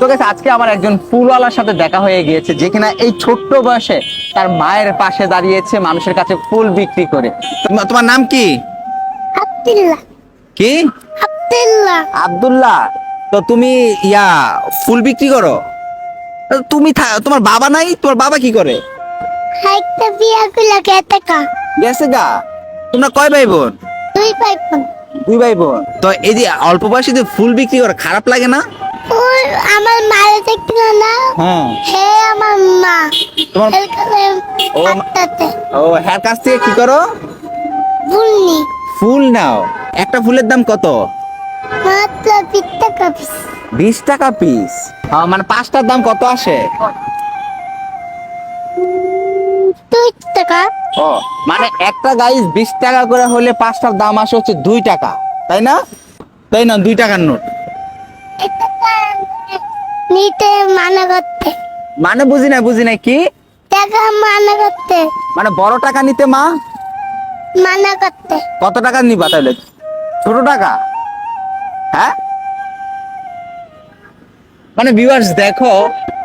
তো গেছে আজকে আমার একজন ফুলওয়ালার সাথে দেখা হয়ে গিয়েছে যে কিনা এই ছোট্ট বয়সে তার মায়ের পাশে দাঁড়িয়েছে মানুষের কাছে ফুল বিক্রি করে। তোমার নাম কি? আব্দুল্লাহ। কি? আব্দুল্লাহ। আব্দুল্লাহ। তো তুমি ইয়া ফুল বিক্রি করো? তুমি তোমার বাবা নাই? তোমার বাবা কি করে? একটা বিয়া গুলা গেতে কা গেছে গা? তোমরা কয় ভাই বোন দুই পাইপন দুই ভাই বোন তো এই যে অল্প বয়সে ফুল বিক্রি করে খারাপ লাগে না? ওই আমার না হ্যাঁ। হে আমার মা। তোমার ও, মা- ও হ্যার কাছ থেকে কি করো? ফুল নাও। একটা ফুলের দাম কত? মাত্র বিত্তা কাপিস বিশ টাকা পিস। মানে পাঁচটার দাম কত আসে? দুই টাকা। ও মানে একটা গাইস বিশ টাকা করে হলে পাঁচটার দাম আসে হচ্ছে দুই টাকা। তাই না? তাই না? দুই টাকার নোট। নিতে মানা করতে। মানে বুঝি না বুঝি না কি? টাকা মানা করতে। মানে বড় টাকা নিতে মা? মানা করতে। কত টাকা নিবা তাহলে ছোট টাকা? হ্যাঁ? মানে ভিউয়ার্স দেখো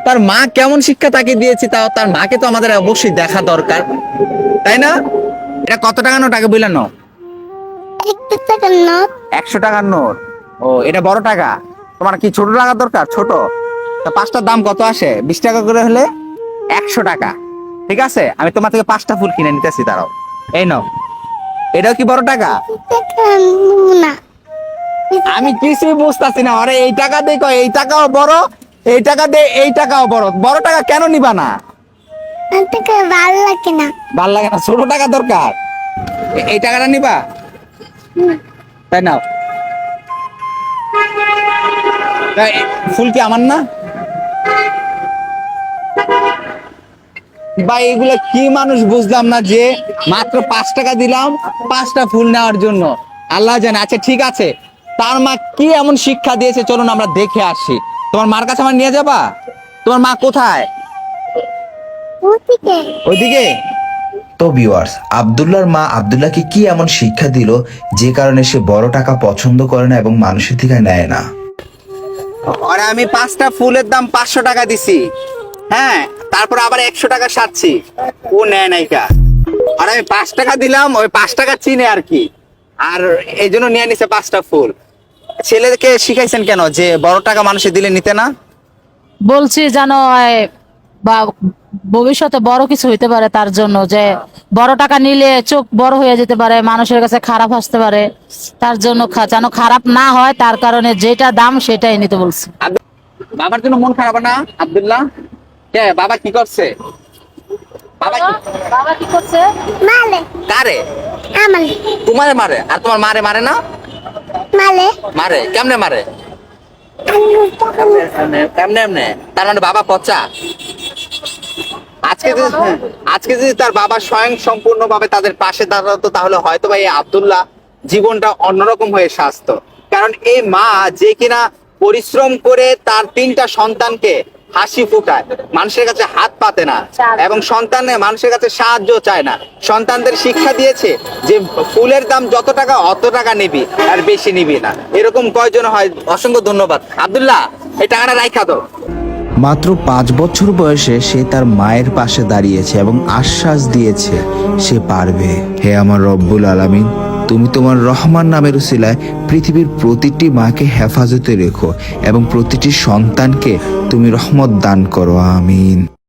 তার মা কেমন শিক্ষা তাকে দিয়েছে তাও তার মাকে তো আমাদের অবশ্যই দেখা দরকার। তাই না? এটা কত টাকা নোট আগে বললেন একশো টাকার নোট। ও এটা বড় টাকা। তোমার কি ছোট টাকা দরকার? ছোট? তা পাঁচটার দাম কত আসে? বিশ টাকা করে হলে একশো টাকা। ঠিক আছে? আমি তোমার থেকে পাঁচটা ফুল কিনে নিতেছি, দাঁড়াও। এই নাও। এটাও কি বড় টাকা? আমি কিছুই বুঝতেছি না। আরে, এই টাকা দেখো এই টাকাও বড়, এই টাকা দে এই টাকাও বড়। বড় টাকা কেন নিবা না? ভালো লাগে না। ভালো লাগে না ছোট টাকা দরকার। এই টাকাটা নিবা? তাই নাও। ফুল কি আমার না? বা এগুলো কি মানুষ বুঝলাম না যে মাত্র পাঁচ টাকা দিলাম পাঁচটা ফুল নেওয়ার জন্য। আল্লাহ জানে। আচ্ছা ঠিক আছে। তার মা কি এমন শিক্ষা দিয়েছে? চলুন আমরা দেখে আসি। তোমার মার কাছে আমার নিয়ে যাবা? তোমার মা কোথায়? ওইদিকে তো ভিউয়ার্স আবদুল্লাহর মা আবদুল্লাহকে কি এমন শিক্ষা দিল যে কারণে সে বড় টাকা পছন্দ করে না এবং মানুষের থেকে নেয় না? আরে আমি পাঁচটা ফুলের দাম পাঁচশো টাকা দিছি। হ্যাঁ তারপর আবার একশো টাকা সারছি। ও নেয় নাইকা আর আমি পাঁচ টাকা দিলাম ওই পাঁচ টাকা চিনে আর কি। আর এই জন্য নিয়ে নিছে পাঁচটা ফুল। ছেলেকে শিখাইছেন কেন? যে বড় টাকা মানুষে দিলে নিতে না? বলছি যেন বা ভবিষ্যতে বড় কিছু হইতে পারে তার জন্য যে বড় টাকা নিলে চোখ বড় হয়ে যেতে পারে মানুষের কাছে খারাপ আসতে পারে তার জন্য যেন খারাপ না হয় তার কারণে যেটা দাম সেটাই নিতে বলছি। বাবার জন্য মন খারাপ না আব্দুল্লাহ? কে বাবা কি করছে? বাবা বাবা কি করছে? মালে। কারে? আমার তোমারে মারে। আর তোমার মারে মারে না? মালে। মারে। কেমনে মারে? এমনে এমনে। তার মানে বাবা পচা? আজকে যদি হ্যাঁ, আজকে যদি তার বাবা স্বয়ং সম্পূর্ণ ভাবে তাদের পাশে দাঁড়াতো তাহলে হয়তো ভাই আব্দুল্লাহ জীবনটা অন্যরকম হয়ে সাজত। কারণ এই মা যে কিনা পরিশ্রম করে তার তিনটা সন্তানকে হাসি ফুটায়। মানুষের কাছে হাত পাতে না এবং সন্তান মানুষের কাছে সাহায্য চায় না। সন্তানদের শিক্ষা দিয়েছে যে ফুলের দাম যত টাকা, অত টাকা নিবি আর বেশি নিবি না। এরকম কয়জন হয়? অসংখ্য ধন্যবাদ। আবদুল্লাহ, এই টাকাটা রাইখা দাও মাত্র পাঁচ বছর বয়সে সে তার মায়ের পাশে দাঁড়িয়েছে এবং আশ্বাস দিয়েছে, সে পারবে। হে আমার রব্বুল আলামিন তুমি তোমার রহমান নামের উসিলায় পৃথিবীর প্রতিটি মাকে হেফাজতে রেখো এবং প্রতিটি সন্তানকে তুমি রহমত দান করো, আমিন।